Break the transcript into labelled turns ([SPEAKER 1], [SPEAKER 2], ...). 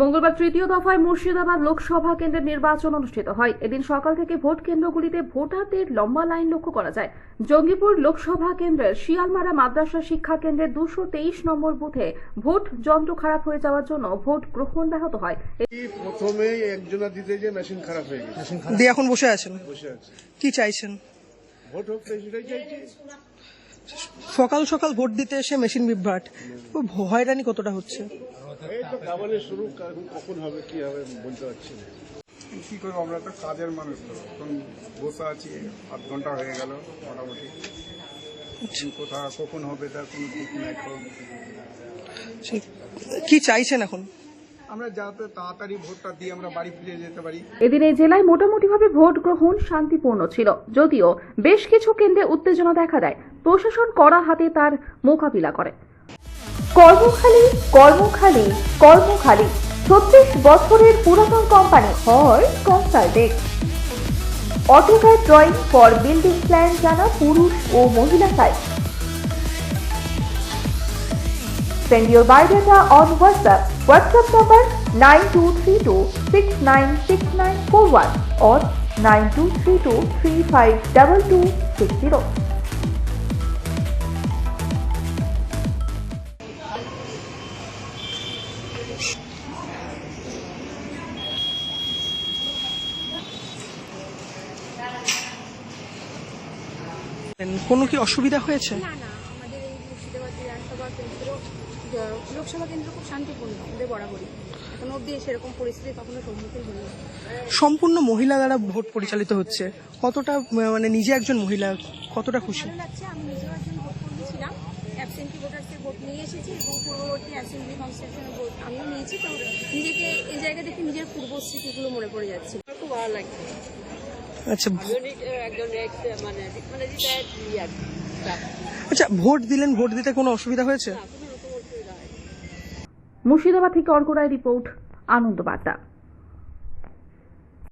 [SPEAKER 1] মঙ্গলবার তৃতীয় দফায় মুর্শিদাবাদ লোকসভা কেন্দ্রের নির্বাচন অনুষ্ঠিত হয়। এদিন সকাল থেকে ভোট কেন্দ্রগুলিতে ভোটারদের লম্বা লাইন লক্ষ্য করা যায়। জঙ্গিপুর লোকসভা কেন্দ্রের শিয়ালমারা মাদ্রাসা শিক্ষা কেন্দ্রের দুশো তেইশ নম্বর বুথে ভোট যন্ত্র খারাপ হয়ে যাওয়ার জন্য ভোট গ্রহণ ব্যাহত হয়।
[SPEAKER 2] প্রথমে একজনা দিতে যে মেশিন খারাপ হয়ে গেছে।
[SPEAKER 3] দিয়ে এখন বসে আছেন?
[SPEAKER 2] বসে
[SPEAKER 3] কি চাইছেন?
[SPEAKER 2] ভোট হোক সেটাই চাইছি।
[SPEAKER 3] সকাল সকাল ভোট দিতে এসে মেশিন বিভ্রাট। ও হয়রানি কতটা হচ্ছে?
[SPEAKER 2] এই তো কাবালে শুরু কখন হবে কি হবে বলতে পারছি না।
[SPEAKER 4] কি করব আমরা তো কাজের মানুষ তো। এখন বসে আছি আধ ঘণ্টা হয়ে গেল মোটামুটি। কোথাও কখন হবে তার কোনো ঠিক নাই
[SPEAKER 3] কি চাইছেন এখন?
[SPEAKER 4] আমরা যাতে তাড়াতাড়ি ভোটটা দিয়ে আমরা বাড়ি ফিরে যেতে পারি।
[SPEAKER 1] এদিন এই জেলায় মোটামুটিভাবে ভোট গ্রহণ শান্তিপূর্ণ ছিল যদিও বেশ কিছু কেন্দ্রে উত্তেজনা দেখা দেয়। প্রশাসন কড়া হাতে তার মোকাবিলা করে। কর্মখালী কর্মখালী কর্মখালী ছত্রিশ বছরের পুরাতন কোম্পানি হয় consultant AutoCAD drawing for building plan জানা পুরুষ ও মহিলা site Send your biodata on WhatsApp. WhatsApp number 9232696941 or 9232352260.
[SPEAKER 3] কোনো কি অসুবিধা হয়েছে?
[SPEAKER 5] না না আমাদের এই মুর্শিদাবাদ বিধানসভা কেন্দ্র লোকসভা কেন্দ্র খুব শান্তিপূর্ণ আমাদের বরাবরই। এখন অবধি সেরকম পরিস্থিতি কখনো সম্মুখীন হইনি
[SPEAKER 3] সম্পূর্ণ মহিলা দ্বারা ভোট পরিচালিত হচ্ছে। কতটা মানে নিজে একজন মহিলা কতটা খুশি?
[SPEAKER 5] লাগছে আমি নিজেও একজন ভোট কর্মী অ্যাবসেন্টি ভোটার্সের ভোট নিয়ে এসেছি এবং পূর্ববর্তী অ্যাসেম্বলি কনস্টিটিউশনের ভোট আমিও নিয়েছি। তো নিজেকে এই জায়গা থেকে নিজের পূর্ব স্মৃতিগুলো মনে পড়ে যাচ্ছে।
[SPEAKER 6] খুব ভালো লাগছে।
[SPEAKER 3] আচ্ছা
[SPEAKER 6] মানে মানে ইয়ার
[SPEAKER 3] আচ্ছা ভোট দিলেন ভোট দিতে কোনো অসুবিধা হয়েছে?
[SPEAKER 6] হয়
[SPEAKER 1] মুর্শিদাবাদ থেকে অর্ক রায় রিপোর্ট আনন্দ বার্তা